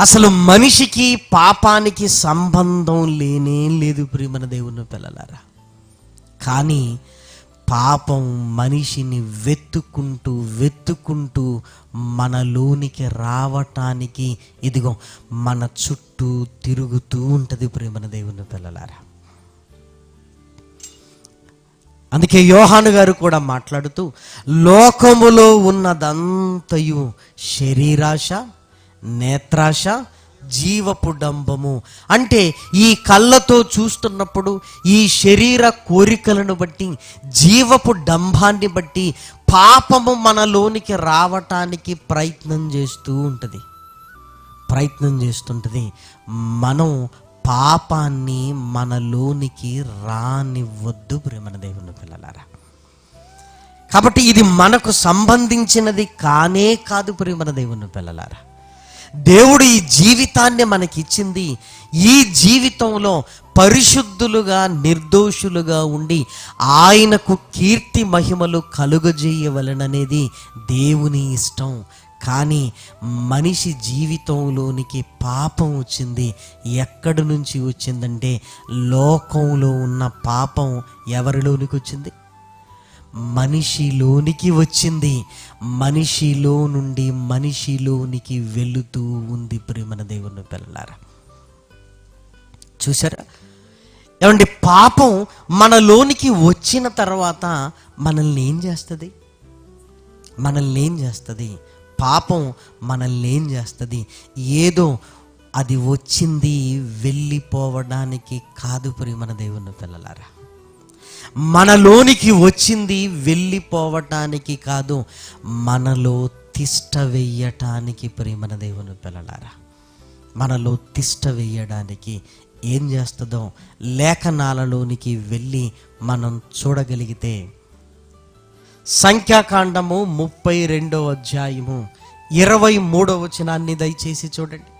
అసలు మనిషికి పాపానికి సంబంధం లేనే లేదు ప్రియమన దేవుని పిల్లలారా. కానీ పాపం మనిషిని వెతుక్కుంటూ వెతుక్కుంటూ మనలోనికి రావటానికి ఇదిగో మన చుట్టూ తిరుగుతూ ఉంటుంది ప్రేమన దేవుని పిల్లలారా. అందుకే యోహాను గారు కూడా మాట్లాడుతూ లోకములో ఉన్నదంతయు శరీరాశ నేత్రాశ జీవపు డంబము అంటే ఈ కళ్ళతో చూస్తున్నప్పుడు ఈ శరీర కోరికలను బట్టి జీవపు డంబాన్ని బట్టి పాపము మనలోనికి రావటానికి ప్రయత్నం చేస్తూ ఉంటుంది. ప్రయత్నం చేస్తుంటుంది. మనం పాపాన్ని మనలోనికి రానివ్వద్దు ప్రేమణ దేవుని పిల్లలారా. కాబట్టి ఇది మనకు సంబంధించినది కానే కాదు ప్రేమణ దేవుని పిల్లలారా. దేవుడు ఈ జీవితాన్ని మనకిచ్చింది. ఈ జీవితంలో పరిశుద్ధులుగా నిర్దోషులుగా ఉండి ఆయనకు కీర్తి మహిమలు కలుగజేయవలననేది దేవుని ఇష్టం. కానీ మనిషి జీవితంలోనికి పాపం వచ్చింది. ఎక్కడి నుంచి వచ్చిందంటే లోకంలో ఉన్న పాపం ఎవరిలోనికి వచ్చింది? మనిషిలోనికి వచ్చింది. మనిషిలో నుండి మనిషిలోనికి వెళుతూ ఉంది ప్రేమన దేవుని పిల్లలారా. చూసారా ఏమండి పాపం మనలోనికి వచ్చిన తర్వాత మనల్ని ఏం చేస్తుంది? మనల్ని ఏం చేస్తుంది? పాపం మనల్ని ఏం చేస్తుంది? ఏదో అది వచ్చింది వెళ్ళిపోవడానికి కాదు ప్రియమన దేవుని పిల్లలారా. మనలోనికి వచ్చింది వెళ్ళిపోవటానికి కాదు మనలో తిష్ట వెయ్యటానికి ప్రేమన దేవుని పిల్లలారా. మనలో తిష్ట వెయ్యడానికి ఏం చేస్తుందో లేఖనాలలోనికి వెళ్ళి మనం చూడగలిగితే సంఖ్యాకాండము ముప్పై రెండో అధ్యాయము ఇరవై మూడో వచనాన్ని దయచేసి చూడండి.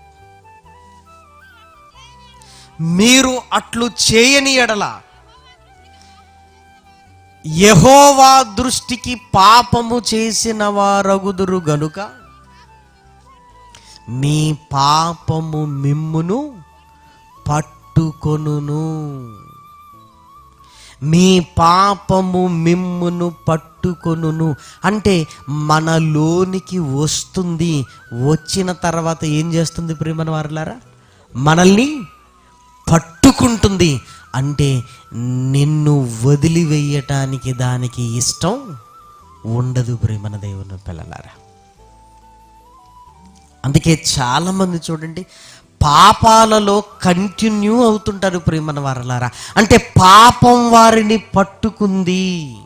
మీరు అట్లు చేయని ఎడల యహోవా దృష్టికి పాపము చేసిన వారగుదురు గనుక మీ పాపము మిమ్మును పట్టుకొనును. మీ పాపము మిమ్మును పట్టుకొనును. అంటే మనలోనికి వస్తుంది వచ్చిన తర్వాత ఏం చేస్తుంది ప్రేమన వారులారా? మనల్ని పట్టుకుంటుంది అంటే నిన్ను వదిలివేయటానికి దానికి ఇష్టం ఉండదు ప్రేమన దేవుని పిల్లలారా. అందుకే చాలామంది చూడండి పాపాలలో కంటిన్యూ అవుతుంటారు ప్రేమన వారలారా. అంటే పాపం వారిని పట్టుకుంది.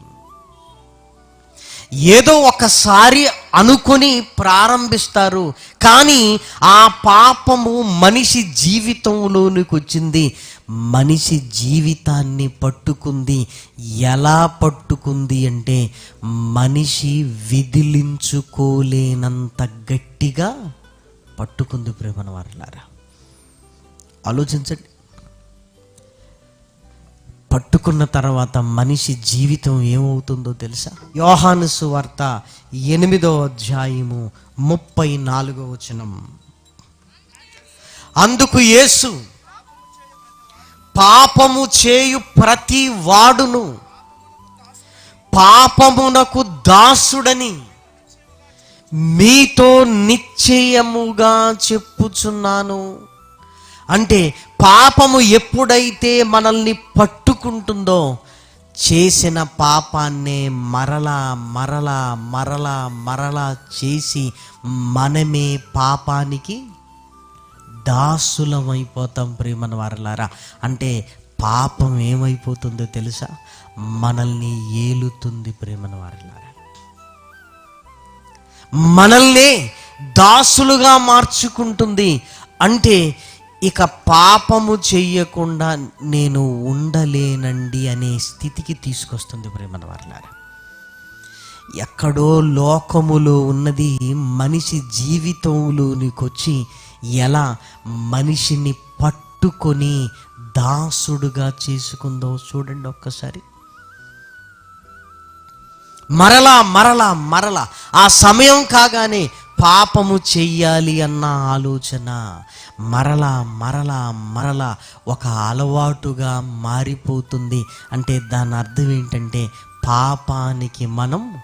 ఏదో ఒకసారి అనుకొని ప్రారంభిస్తారు. కానీ ఆ పాపము మనిషి జీవితంలోనికి వచ్చింది. మనిషి జీవితాన్ని పట్టుకుంది. ఎలా పట్టుకుంది అంటే మనిషి విదిలించుకోలేనంత గట్టిగా పట్టుకుంది ప్రేమన వారలారా ఆలోచించండి. పట్టుకున్న తర్వాత మనిషి జీవితం ఏమవుతుందో తెలుసా? యోహాను సువార్త ఎనిమిదో అధ్యాయము ముప్పై నాలుగో వచనం. అందుకు యేసు పాపము చేయు ప్రతి వాడును పాపమునకు దాసుడని మీతో నిశ్చయముగా చెప్పుచున్నాను. అంటే పాపము ఎప్పుడైతే మనల్ని పట్టు పట్టుకుంటుందో చేసిన పాపాన్నే మరలా మరలా మరలా మరలా చేసి మనమే పాపానికి దాసులమైపోతాం ప్రేమన వారలారా. అంటే పాపం ఏమైపోతుందో తెలుసా? మనల్ని ఏలుతుంది ప్రేమన వారలారా. మనల్ని దాసులుగా మార్చుకుంటుంది. అంటే ఇక పాపము చెయ్యకుండా నేను ఉండలేనండి అనే స్థితికి తీసుకొస్తుంది ప్రేమన ఎక్కడో లోకములో ఉన్నది మనిషి జీవితంలోనికొచ్చి ఎలా మనిషిని పట్టుకొని దాసుడుగా చేసుకుందో చూడండి ఒక్కసారి. మరలా మరలా మరలా ఆ సమయం కాగానే పాపము చెయ్యాలి అన్న ఆలోచన మరలా మరలా మరలా ఒక అలవాటుగా మారిపోతుంది. అంటే దాని అర్థం ఏంటంటే పాపానికి మనం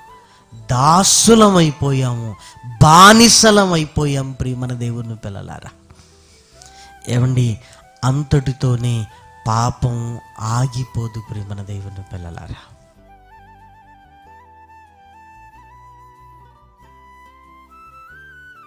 దాసులమైపోయాము బానిసలమైపోయాం ప్రియమన దేవుని పిల్లలారా. ఏమండి? అంతటితోనే పాపం ఆగిపోదు ప్రియమన దేవుని పిల్లలారా.